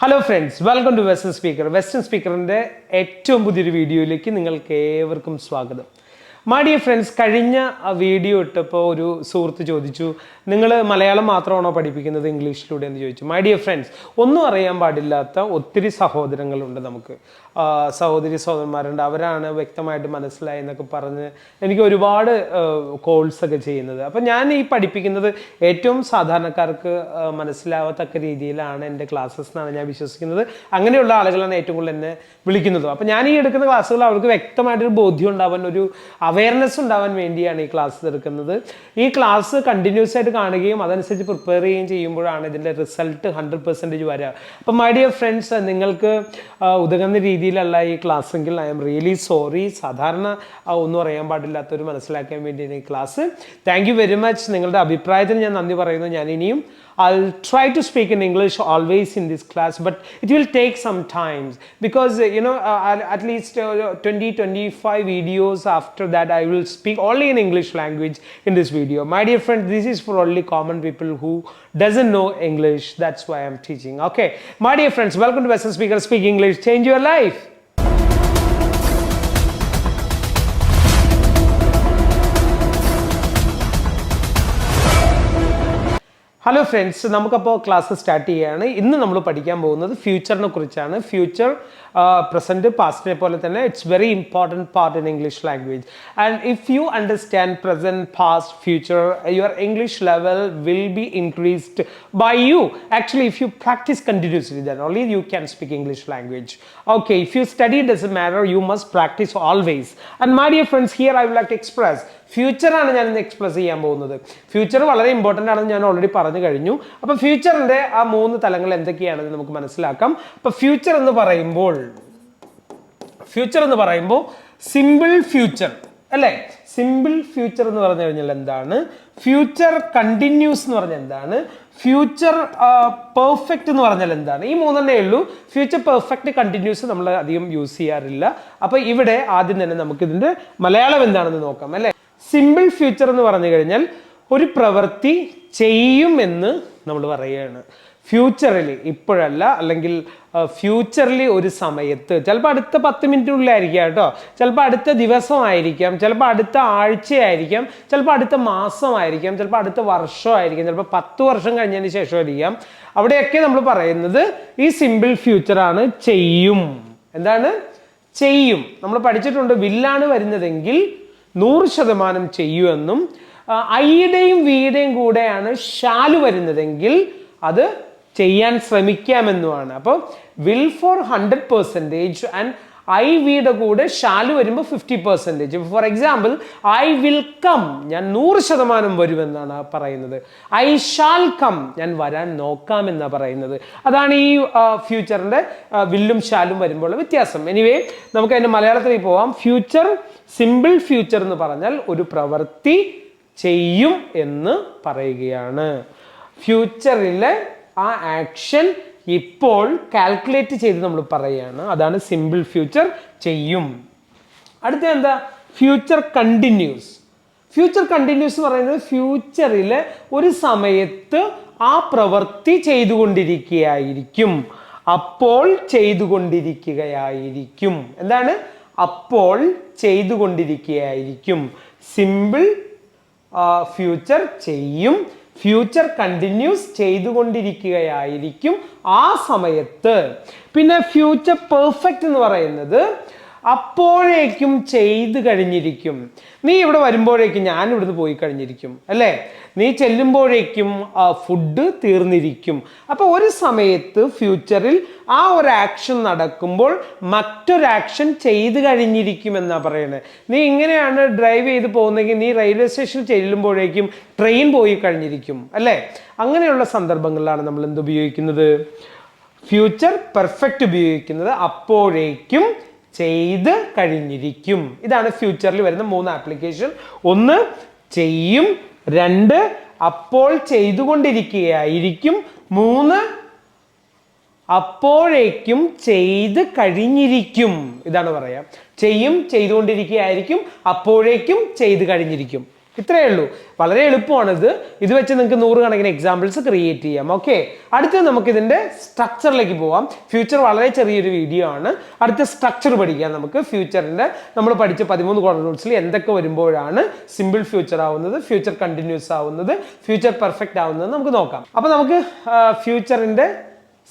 Hello friends welcome to western speaker western സ്പീക്കറിന്റെ ഏറ്റവും പുതിയൊരു വീഡിയോയിലേക്ക് നിങ്ങൾക്ക് ഏവർക്കും സ്വാഗതം. മാ ഫ്രണ്ട്സ് കഴിഞ്ഞ വീഡിയോ ഇട്ടപ്പോൾ ഒരു സുഹൃത്ത് ചോദിച്ചു നിങ്ങൾ മലയാളം മാത്രമാണോ പഠിപ്പിക്കുന്നത് ഇംഗ്ലീഷിലൂടെ? എന്ന് ചോദിച്ചു. മൈ ഫ്രണ്ട്സ് ഒന്നും അറിയാൻ പാടില്ലാത്ത ഒത്തിരി സഹോദരങ്ങളുണ്ട് നമുക്ക്. സഹോദരി സഹോദരന്മാരുണ്ട്. അവരാണ് വ്യക്തമായിട്ട് മനസ്സിലായി എന്നൊക്കെ പറഞ്ഞ് എനിക്ക് ഒരുപാട് കോൾസ് ഒക്കെ ചെയ്യുന്നത്. അപ്പം ഞാൻ ഈ പഠിപ്പിക്കുന്നത് ഏറ്റവും സാധാരണക്കാർക്ക് മനസ്സിലാവത്തക്ക രീതിയിലാണ് എന്റെ ക്ലാസ്സസ് എന്നാണ് ഞാൻ വിശ്വസിക്കുന്നത്. അങ്ങനെയുള്ള ആളുകളാണ് ഏറ്റവും കൂടുതൽ എന്നെ വിളിക്കുന്നത്. അപ്പം ഞാൻ ഈ എടുക്കുന്ന ക്ലാസ്സുകൾ അവർക്ക് വ്യക്തമായിട്ടൊരു ബോധ്യം ഉണ്ടാവാൻ ഒരു അവയർനെസ് ഉണ്ടാവാൻ വേണ്ടിയാണ് ഈ ക്ലാസ് എടുക്കുന്നത്. ഈ ക്ലാസ് കണ്ടിന്യൂസ് ആയിട്ട് കാണുകയും അതനുസരിച്ച് പ്രിപ്പയർ ചെയ്യുകയും ചെയ്യുമ്പോഴാണ് ഇതിന്റെ റിസൾട്ട് ഹൺഡ്രഡ് പെർസെന്റേജ് വരിക. അപ്പം മൈ ഡിയർ ഫ്രണ്ട്സ് നിങ്ങൾക്ക് ഉതകുന്ന രീതിയിലല്ല ഈ ക്ലാസ് എങ്കിൽ ഐ എം റിയലി സോറി സാധാരണ ഒന്നും അറിയാൻ പാടില്ലാത്തവർ മനസ്സിലാക്കാൻ വേണ്ടിയാണ് ഈ ക്ലാസ് താങ്ക് വെരി മച്ച് നിങ്ങളുടെ അഭിപ്രായത്തിന് ഞാൻ നന്ദി പറയുന്നു. ഞാൻ ഇനിയും I'll try to speak in English always in this class, but it will take some times because uh, you know uh, at least uh, 20 25 videos after that I will speak only in English language in this video. My dear friend, this is for only common people who doesn't know English. That's why I'm teaching. Okay, my dear friends, welcome to Western Speaker Speak English. Change your life. Hello friends നമുക്കപ്പോൾ class start ചെയ്യുകയാണ് ഇന്ന് നമ്മൾ പഠിക്കാൻ പോകുന്നത് ഫ്യൂച്ചറിനെ കുറിച്ചാണ്. Future present പാസ്റ്റിനെ പോലെ തന്നെ it's very important part in English language and if you understand present past future your English level will be increased by you actually if you practice continuously then only you can speak English language okay if you study does matter you must practice always and my dear friends here I would like express ഫ്യൂച്ചറാണ് ഞാൻ ഇന്ന് express ചെയ്യാൻ പോകുന്നത്. Future വളരെ important ആണെന്ന് ഞാൻ already പറഞ്ഞു കഴിഞ്ഞു. അപ്പോൾ ഫ്യൂച്ചറിന്റെ ആ മൂന്ന് തലങ്ങൾ എന്തൊക്കെയാണെന്ന് നമുക്ക് മനസ്സിലാക്കാം. അപ്പോൾ ഫ്യൂച്ചർ എന്ന് പറയുമ്പോൾ ഫ്യൂച്ചർ എന്ന് പറയുമ്പോൾ സിമ്പിൾ ഫ്യൂച്ചർ അല്ലേ? സിമ്പിൾ ഫ്യൂച്ചർ എന്ന് പറഞ്ഞു കഴിഞ്ഞാൽ എന്താണ്? ഫ്യൂച്ചർ കണ്ടിന്യൂസ് എന്ന് പറഞ്ഞാൽ എന്താണ്? ഫ്യൂച്ചർ പെർഫെക്റ്റ് എന്ന് പറഞ്ഞാൽ എന്താണ്? ഈ മൂന്നെണ്ണേ ഉള്ളൂ. ഫ്യൂച്ചർ പെർഫെക്റ്റ് കണ്ടിന്യൂസ് നമ്മൾ അധികം യൂസ് ചെയ്യാറില്ല. അപ്പോൾ ഇവിടെ ആദ്യം തന്നെ നമുക്ക് മലയാളം എന്താണെന്ന് നോക്കാം അല്ലേ? സിമ്പിൾ ഫ്യൂച്ചർ എന്ന് പറഞ്ഞു കഴിഞ്ഞാൽ ഒരു പ്രവൃത്തി ചെയ്യുമെന്ന് നമ്മൾ പറയുകയാണ്. ഫ്യൂച്ചറിൽ ഇപ്പോഴല്ല അല്ലെങ്കിൽ ഫ്യൂച്ചറിൽ ഒരു സമയത്ത്. ചിലപ്പോൾ അടുത്ത പത്ത് മിനിറ്റിനുള്ളിലായിരിക്കാം കേട്ടോ. ചിലപ്പോൾ അടുത്ത ദിവസമായിരിക്കാം ചിലപ്പോൾ അടുത്ത ആഴ്ചയായിരിക്കാം ചിലപ്പോൾ അടുത്ത മാസമായിരിക്കാം ചിലപ്പോൾ അടുത്ത വർഷമായിരിക്കാം ചിലപ്പോൾ പത്ത് വർഷം കഴിഞ്ഞതിന് ശേഷമായിരിക്കാം അവിടെയൊക്കെ നമ്മൾ പറയുന്നത് ഈ സിമ്പിൾ ഫ്യൂച്ചറാണ് ചെയ്യും. എന്താണ്? ചെയ്യും. നമ്മൾ പഠിച്ചിട്ടുണ്ട് വില്ലാണ് വരുന്നതെങ്കിൽ നൂറ് ശതമാനം ചെയ്യുമെന്നും ഐയുടെയും വീയുടെയും കൂടെയാണ് ഷാൽ വരുന്നതെങ്കിൽ അത് ചെയ്യാൻ ശ്രമിക്കാമെന്നുമാണ്. അപ്പോൾ will for hundred percentage and I വിയുടെ കൂടെ ഷാൽ വരുമ്പോൾ fifty percentage for example I will come ഞാൻ നൂറ് ശതമാനം വരുമെന്നാണ് പറയുന്നത്. ഐ ഷാൽ കം ഞാൻ വരാൻ നോക്കാം എന്നാണ് പറയുന്നത്. അതാണ് ഈ ഫ്യൂച്ചറിന്റെ വില്ലും ഷാലും വരുമ്പോഴുള്ള വ്യത്യാസം. എനിവേ നമുക്ക് അതിന്റെ മലയാളത്തിലേക്ക് പോവാം. ഫ്യൂച്ചർ സിമ്പിൾ ഫ്യൂച്ചർ എന്ന് പറഞ്ഞാൽ ഒരു പ്രവൃത്തി ചെയ്യും എന്ന് പറയുകയാണ്. ഫ്യൂച്ചറിലെ ആ ആക്ഷൻ ഇപ്പോൾ കാൽക്കുലേറ്റ് ചെയ്ത് നമ്മൾ പറയുകയാണ്. അതാണ് സിമ്പിൾ ഫ്യൂച്ചർ ചെയ്യും. അടുത്ത എന്താ? Future continuous. ഫ്യൂച്ചർ കണ്ടിന്യൂസ് എന്ന് പറയുന്നത് ഫ്യൂച്ചറിൽ ഒരു സമയത്ത് ആ പ്രവൃത്തി ചെയ്തുകൊണ്ടിരിക്കുകയായിരിക്കും. അപ്പോൾ ചെയ്തുകൊണ്ടിരിക്കുകയായിരിക്കും. എന്താണ്? അപ്പോൾ ചെയ്തുകൊണ്ടിരിക്കുകയായിരിക്കും. സിമ്പിൾ ഫ്യൂച്ചർ ചെയ്യും. ഫ്യൂച്ചർ കണ്ടിന്യൂസ് ചെയ്തുകൊണ്ടിരിക്കുകയായിരിക്കും ആ സമയത്ത്. പിന്നെ ഫ്യൂച്ചർ പെർഫെക്റ്റ് എന്ന് പറയുന്നത് അപ്പോഴേക്കും ചെയ്തു കഴിഞ്ഞിരിക്കും. നീ ഇവിടെ വരുമ്പോഴേക്കും ഞാൻ ഇവിടുന്ന് പോയി കഴിഞ്ഞിരിക്കും അല്ലേ? നീ ചെല്ലുമ്പോഴേക്കും ഫുഡ് തീർന്നിരിക്കും. അപ്പോൾ ഒരു സമയത്ത് ഫ്യൂച്ചറിൽ ആ ഒരു ആക്ഷൻ നടക്കുമ്പോൾ മറ്റൊരു ആക്ഷൻ ചെയ്തു കഴിഞ്ഞിരിക്കും എന്നാ പറയുന്നത് നീ ഇങ്ങനെയാണ് ഡ്രൈവ് ചെയ്ത് പോകുന്നെങ്കിൽ നീ റെയിൽവേ സ്റ്റേഷനിൽ ചെല്ലുമ്പോഴേക്കും ട്രെയിൻ പോയി കഴിഞ്ഞിരിക്കും അല്ലേ? അങ്ങനെയുള്ള സന്ദർഭങ്ങളിലാണ് നമ്മൾ എന്ത് ഉപയോഗിക്കുന്നത്? ഫ്യൂച്ചർ പെർഫെക്റ്റ് ഉപയോഗിക്കുന്നത് അപ്പോഴേക്കും ചെയ്ത് കഴിഞ്ഞിരിക്കും. ഇതാണ് ഫ്യൂച്ചറിൽ വരുന്ന മൂന്ന് ആപ്ലിക്കേഷൻ ഒന്ന് ചെയ്യും രണ്ട് അപ്പോൾ ചെയ്തുകൊണ്ടിരിക്കുകയായിരിക്കും മൂന്ന് അപ്പോഴേക്കും ചെയ്ത് കഴിഞ്ഞിരിക്കും. ഇതാണ് പറയാം. ചെയ്യും ചെയ്തുകൊണ്ടിരിക്കുകയായിരിക്കും അപ്പോഴേക്കും ചെയ്ത് കഴിഞ്ഞിരിക്കും. ഇത്രയേ ഉള്ളൂ. വളരെ എളുപ്പമാണിത്. ഇത് വെച്ച് നിങ്ങൾക്ക് നൂറുകണക്കിന് എക്സാമ്പിൾസ് ക്രിയേറ്റ് ചെയ്യാം. ഓക്കെ അടുത്ത നമുക്ക് ഇതിന്റെ സ്ട്രക്ചറിലേക്ക് പോവാം. ഫ്യൂച്ചർ വളരെ ചെറിയൊരു വീഡിയോ ആണ്. അടുത്ത സ്ട്രക്ചർ പഠിക്കാം നമുക്ക്. ഫ്യൂച്ചറിന്റെ നമ്മൾ പഠിച്ച പതിമൂന്ന് കോഡ് റൂൾസിൽ എന്തൊക്കെ വരുമ്പോഴാണ് സിമ്പിൾ ഫ്യൂച്ചർ ആവുന്നത് ഫ്യൂച്ചർ കണ്ടിന്യൂസ് ആവുന്നത് ഫ്യൂച്ചർ പെർഫെക്റ്റ് ആവുന്നത് നമുക്ക് നോക്കാം. അപ്പോൾ നമുക്ക് ഫ്യൂച്ചറിന്റെ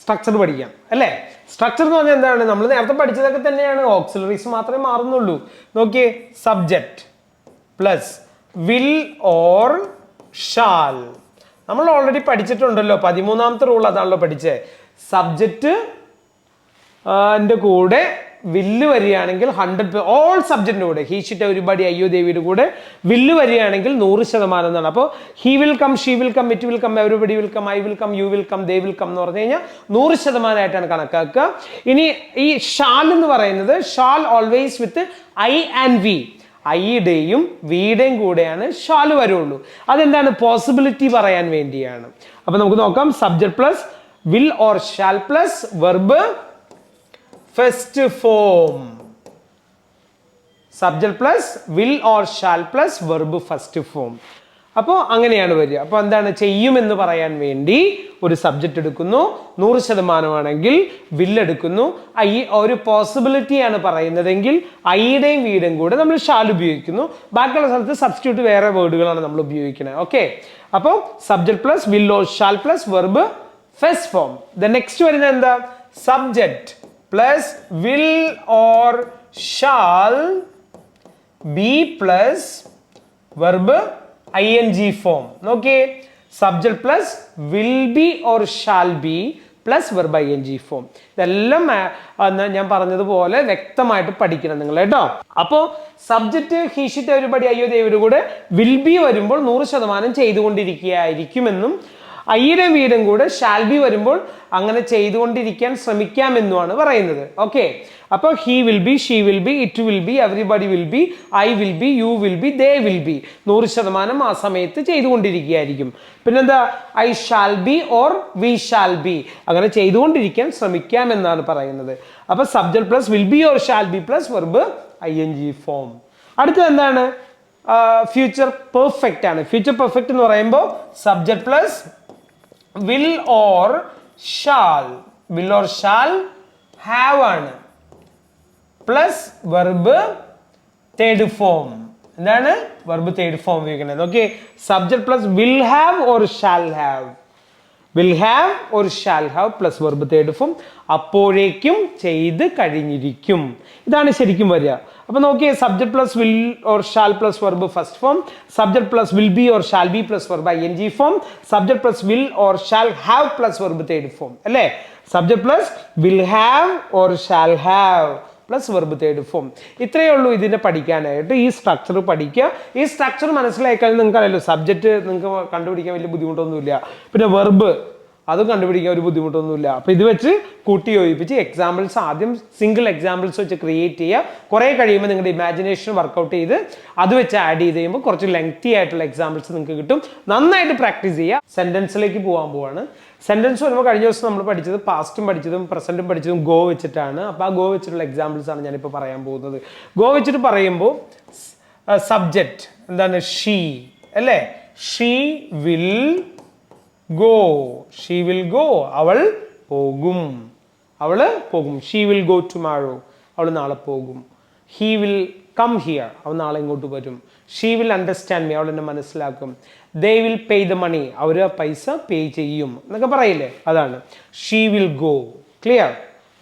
സ്ട്രക്ചർ പഠിക്കാം. അല്ലേ? സ്ട്രക്ചർ എന്ന് പറഞ്ഞാൽ എന്താണ്? നമ്മൾ നേരത്തെ പഠിച്ചതൊക്കെ തന്നെയാണ്. ഓക്സിലറീസ് മാത്രമേ മാറുന്നുള്ളൂ. നോക്കിയേ subject plus will or shall. നമ്മൾ ഓൾറെഡി പഠിച്ചിട്ടുണ്ടല്ലോ. പതിമൂന്നാമത്തെ റൂൾ അതാണല്ലോ പഠിച്ചത് സബ്ജക്റ്റ് കൂടെ വില്ല് വരികയാണെങ്കിൽ ഹൺഡ്രഡ് ഓൾ സബ്ജക്റ്റിന്റെ കൂടെ. ഹീ ഷിറ്റ് ഒരുപാടി അയ്യോ ദേവിയുടെ കൂടെ വില്ല് വരികയാണെങ്കിൽ നൂറ് ശതമാനം എന്നാണ്. അപ്പോൾ he will come she will come it will come everybody will come I will come you will come they will come എന്ന് പറഞ്ഞു കഴിഞ്ഞാൽ നൂറ് ശതമാനമായിട്ടാണ് കണക്കാക്കുക. ഇനി ഈ ഷാൽ എന്ന് പറയുന്നത് shall always with I and we ഐയുടെയും വിയുടെയും കൂടെയാണ് ഷാൽ വരുള്ളൂ. അതെന്താണ് പോസിബിലിറ്റി പറയാൻ വേണ്ടിയാണ്. അപ്പൊ നമുക്ക് നോക്കാം. Subject plus will or shall plus verb first form subject plus will or shall plus verb first form അപ്പോൾ അങ്ങനെയാണ് വരിക. അപ്പോൾ എന്താണ് ചെയ്യുമെന്ന് പറയാൻ വേണ്ടി ഒരു സബ്ജക്റ്റ് എടുക്കുന്നു. നൂറ് ശതമാനമാണെങ്കിൽ വില്ലെടുക്കുന്നു ഐ ഒരു പോസിബിലിറ്റിയാണ് പറയുന്നതെങ്കിൽ ഐയുടെയും വീടും കൂടെ നമ്മൾ ഷാൽ ഉപയോഗിക്കുന്നു. ബാക്കിയുള്ള സ്ഥലത്ത് സബ്സ്റ്റിറ്റ്യൂട്ട് വേറെ വേർഡുകളാണ് നമ്മൾ ഉപയോഗിക്കുന്നത് ഓക്കെ അപ്പോൾ subject plus will or shall plus verb first form the next വരുന്നത് എന്താ? Subject plus will or shall be plus verb I N G form നോക്കിയേ subject plus will be or shall be plus verb I N G form ഇതെല്ലാം ഞാൻ പറഞ്ഞതുപോലെ വ്യക്തമായിട്ട് പഠിക്കണം നിങ്ങൾ കേട്ടോ. അപ്പോൾ സബ്ജക്റ്റ് ഹീഷിറ്റ് ഒരുപടി അയ്യോ ദേവരുടെ കൂടെ വിൽ ബി വരുമ്പോൾ നൂറ് ശതമാനം ചെയ്തുകൊണ്ടിരിക്കുകയായിരിക്കുമെന്നും ഐയുടെ വീടും കൂടെ ഷാൽ ബി വരുമ്പോൾ അങ്ങനെ ചെയ്തുകൊണ്ടിരിക്കാൻ ശ്രമിക്കാമെന്നുമാണ് പറയുന്നത്. ഓക്കെ അപ്പോൾ he will be she will be it will be everybody will be I will be you will be they will be നൂറ് ശതമാനം ആ സമയത്ത് ചെയ്തുകൊണ്ടിരിക്കുകയായിരിക്കും. പിന്നെന്താ? I shall be or we shall be അങ്ങനെ ചെയ്തുകൊണ്ടിരിക്കാൻ ശ്രമിക്കാം എന്നാണ് പറയുന്നത്. അപ്പോൾ subject plus will be or shall be plus verb I N G form അടുത്തത് എന്താണ്? ഫ്യൂച്ചർ പെർഫെക്റ്റ് ആണ്. ഫ്യൂച്ചർ പെർഫെക്റ്റ് എന്ന് പറയുമ്പോൾ subject plus will or shall will or shall have ആണ്. പ്ലസ് വെർബ് തേർഡ് ഫോം എന്താണ്? വെർബ് തേർഡ് ഫോം ഉപയോഗിക്കുന്നത്. Okay subject plus will have or shall have will have or shall have plus verb third form അപ്പോഴേക്കും ചെയ്ത് കഴിഞ്ഞിരിക്കും. ഇതാണ് ശരിക്കും വരിക. അപ്പൊ നോക്കിയേ subject plus will or shall plus verb first form subject plus will be or shall be plus verb I N G form subject plus will or shall have plus verb third form അല്ലേ? Subject plus will have or shall have plus verb third form ഇത്രയേ ഉള്ളൂ ഇതിനെ പഠിക്കാനായിട്ട്. ഈ structure പഠിക്കുക. ഈ structure മനസ്സിലായിക്കഴിഞ്ഞാൽ നിങ്ങൾക്കറിയാലോ subject നിങ്ങൾക്ക് കണ്ടുപിടിക്കാൻ വലിയ ബുദ്ധിമുട്ടൊന്നുമില്ല. പിന്നെ വെർബ് അതും കണ്ടുപിടിക്കാൻ ഒരു ബുദ്ധിമുട്ടൊന്നുമില്ല. അപ്പോൾ ഇത് വെച്ച് കൂട്ടി യോജിപ്പിച്ച് എക്സാമ്പിൾസ് ആദ്യം സിംഗിൾ എക്സാമ്പിൾസ് വെച്ച് ക്രിയേറ്റ് ചെയ്യുക. കുറേ കഴിയുമ്പോൾ നിങ്ങളുടെ ഇമാജിനേഷൻ വർക്കൗട്ട് ചെയ്ത് അത് വെച്ച് ആഡ് ചെയ്ത് കഴിയുമ്പോൾ കുറച്ച് ലെങ്തി ആയിട്ടുള്ള എക്സാമ്പിൾസ് നിങ്ങൾക്ക് കിട്ടും. നന്നായിട്ട് പ്രാക്ടീസ് ചെയ്യുക. സെന്റൻസിലേക്ക് പോകാൻ പോവാണ്. സെന്റൻസ് വരുമ്പോൾ കഴിഞ്ഞ ദിവസം നമ്മൾ പഠിച്ചത് പാസ്റ്റും പഠിച്ചതും പ്രസന്റും പഠിച്ചതും ഗോ വെച്ചിട്ടാണ്. അപ്പോൾ ആ ഗോ വെച്ചിട്ടുള്ള എക്സാമ്പിൾസ് ആണ് ഞാനിപ്പോൾ പറയാൻ പോകുന്നത്. ഗോ വെച്ചിട്ട് പറയുമ്പോൾ സബ്ജക്റ്റ് എന്താണ് ഷീ അല്ലേ? She will go she will go അവൾ പോകും. അവൾ പോകും. ഷീ വിൽ ഗോ ടുമാറോ അവൾ നാളെ പോകും. ഹീ വിൽ കം ഹിയർ അവൻ നാളെ ഇങ്ങോട്ട് വരും. ഷീ വിൽ അണ്ടർസ്റ്റാൻഡ് മീ അവൾ എന്നെ മനസ്സിലാക്കും. They will pay the money അവർ പൈസ പേ ചെയ്യും എന്നൊക്കെ പറയില്ലേ? അതാണ്. She will go clear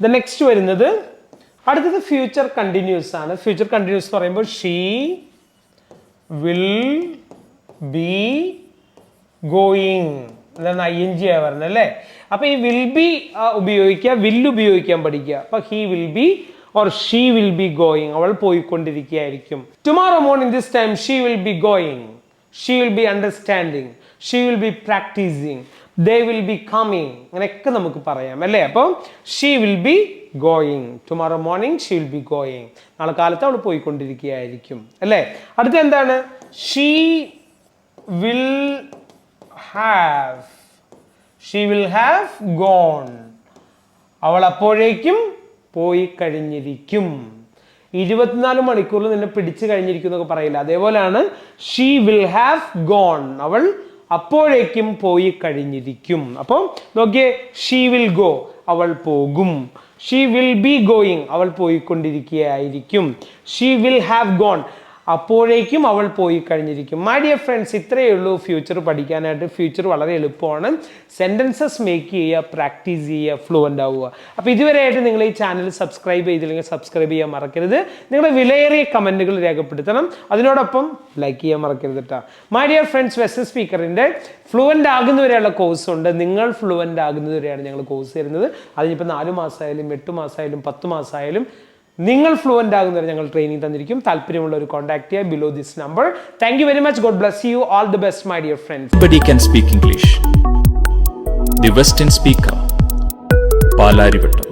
the next വരുന്നത് അടുത്തത് ഫ്യൂച്ചർ കണ്ടിന്യൂസ് ആണ്. ഫ്യൂച്ചർ കണ്ടിന്യൂസ് പറയുമ്പോൾ ഷീ വിൽ ബി ഗോയിങ് എന്താണ് ഐ എൻ ജി ആ പറഞ്ഞത് അല്ലേ? അപ്പൊ ഈ വിൽ ബി ഉപയോഗിക്കുക വില്ല് ഉപയോഗിക്കാൻ പഠിക്കുക. അപ്പൊ he will be or she will be going അവൾ പോയിക്കൊണ്ടിരിക്കുകയായിരിക്കും. Tomorrow morning this time she will be going she will be understanding she will be practising they will be coming അങ്ങനെയൊക്കെ നമുക്ക് പറയാം അല്ലേ? അപ്പം she will be going tomorrow morning she will be going നാളെ കാലത്ത് അവൾ പോയിക്കൊണ്ടിരിക്കുകയായിരിക്കും അല്ലേ? അടുത്ത എന്താണ്? She will have she will have gone അവൾ അപ്പോഴേക്കും പോയി കഴിഞ്ഞിരിക്കും. ഇരുപത്തിനാല് മണിക്കൂറിൽ നിന്നെ പിടിച്ചു കഴിഞ്ഞിരിക്കും എന്നൊക്കെ പറയില്ല? അതേപോലെയാണ് ഷീ വിൽ ഹാവ് ഗോൺ അവൾ അപ്പോഴേക്കും പോയി കഴിഞ്ഞിരിക്കും. അപ്പോൾ നോക്കിയേ ഷീ വിൽ ഗോ അവൾ പോകും. ഷീ വിൽ ബി ഗോയിങ് അവൾ പോയിക്കൊണ്ടിരിക്കുകയായിരിക്കും. ഷീ വിൽ ഹാവ് ഗോൺ അപ്പോഴേക്കും അവൾ പോയി കഴിഞ്ഞിരിക്കും. മൈ ഡിയർ ഫ്രണ്ട്സ് ഇത്രയേ ഉള്ളൂ. ഫ്യൂച്ചർ പഠിക്കാനായിട്ട് ഫ്യൂച്ചർ വളരെ എളുപ്പമാണ്. സെന്റൻസസ് മേക്ക് ചെയ്യുക പ്രാക്ടീസ് ചെയ്യുക ഫ്ലുവന്റ് ആവുക. അപ്പോൾ ഇതുവരെയായിട്ട് നിങ്ങൾ ഈ ചാനൽ സബ്സ്ക്രൈബ് ചെയ്തില്ലെങ്കിൽ സബ്സ്ക്രൈബ് ചെയ്യാൻ മറക്കരുത്. നിങ്ങളുടെ വിലയേറിയ കമന്റുകൾ രേഖപ്പെടുത്തണം. അതിനോടൊപ്പം ലൈക്ക് ചെയ്യാൻ മറക്കരുത് കേട്ടോ മൈ ഡിയർ ഫ്രണ്ട്സ് വെസ്റ്റ് സ്പീക്കറിന്റെ ഫ്ലുവന്റ് ആകുന്നവരെയുള്ള കോഴ്സ് ഉണ്ട്. നിങ്ങൾ ഫ്ലുവന്റ് ആകുന്നതുവരെയാണ് ഞങ്ങൾ കോഴ്സ് തരുന്നത്. അതിനിപ്പോൾ നാല് മാസമായാലും എട്ട് മാസമായാലും പത്ത് മാസമായാലും നിങ്ങൾ ഫ്ലുവന്റ് ആകുന്നവരെ ഞങ്ങൾ ട്രെയിനിങ് തന്നിരിക്കും. താല്പര്യമുള്ള ഒരു കോൺടാക്ട് ചെയ്യുക below this number thank you very much God bless you all the best my dear friends Everybody can speak English the western speaker Palarivattam